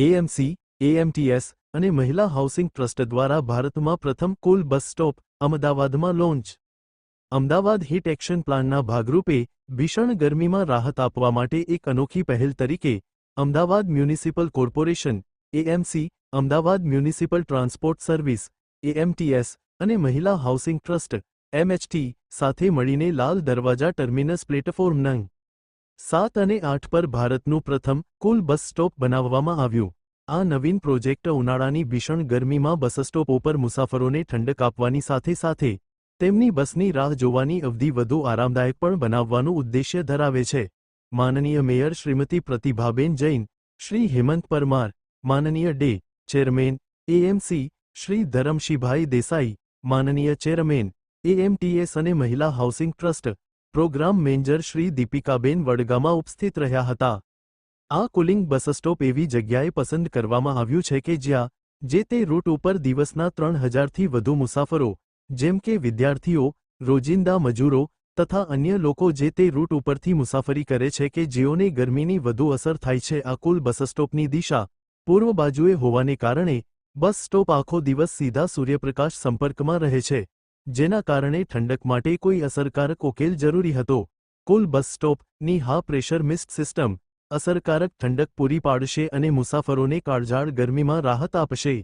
AMC AMTS અને Mahila housing trust દ્વારા ભારતમાં પ્રથમ કુલ બસ સ્ટોપ અમદાવાદમાં લોન્ચ અમદાવાદ હીટ એક્શન પ્લાનના ભાગરૂપે ભીષણ ગરમીમાં રાહત આપવા માટે એક અનોખી પહેલ તરીકે Ahmedabad municipal corporation AMC Ahmedabad municipal transport service AMTS અને મહિલા હાઉસિંગ ટ્રસ્ટ એમએચટી સાથે મળીને લાલ દરવાજા ટર્મિનસ પ્લેટફોર્મ નંગ. સાત અને આઠ પર ભારતનું પ્રથમ કુલ બસ સ્ટોપ બનાવવામાં આવ્યું. આ નવીન પ્રોજેક્ટ ઉનાળાની ભીષણ ગરમીમાં બસ સ્ટોપ ઉપર મુસાફરોને ઠંડક આપવાની સાથે સાથે તેમની બસની રાહ જોવાની અવધિ વધુ આરામદાયક પણ બનાવવાનું ઉદ્દેશ્ય ધરાવે છે. માનનીય મેયર શ્રીમતી પ્રતિભાબેન જૈન, શ્રી હેમંત પરમાર, માનનીય ડે ચેરમેન એએમસી શ્રી ધરમશીભાઈ દેસાઈ, માનનીય ચેરમેન એએમટીએસ અને Mahila housing trust program manager Shri Dipikaben Vadgama ઉપસ્થિત રહ્યા હતા. આ કુલિંગ બસ સ્ટોપ એવી જગ્યાએ પસંદ કરવામાં આવ્યું છે કે જ્યાં, જે તે રૂટ ઉપર દિવસના ત્રણ હજારથી વધુ મુસાફરો, જેમ કે વિદ્યાર્થીઓ, રોજિંદા મજૂરો, તથા અન્ય લોકો જે તે રૂટ ઉપરથી મુસાફરી કરે છે કે જેઓને ગરમીની વધુ અસર થાય છે, આ કુલ બસ સ્ટોપની દિશા, પૂર્વ બાજુએ હોવાને કારણે, બસ સ્ટોપ આખો દિવસ સીધા સૂર્યપ્રકાશ સંપર્કમાં રહે છે. જેના કારણે ઠંડક માટે કોઈ અસરકારક ઉકેલ જરૂરી હતો. કુલ બસ સ્ટોપની હા પ્રેશર મિસ્ટ સિસ્ટમ અસરકારક ઠંડક પૂરી પાડશે અને મુસાફરોને કાળઝાળ ગરમીમાં રાહત આપશે.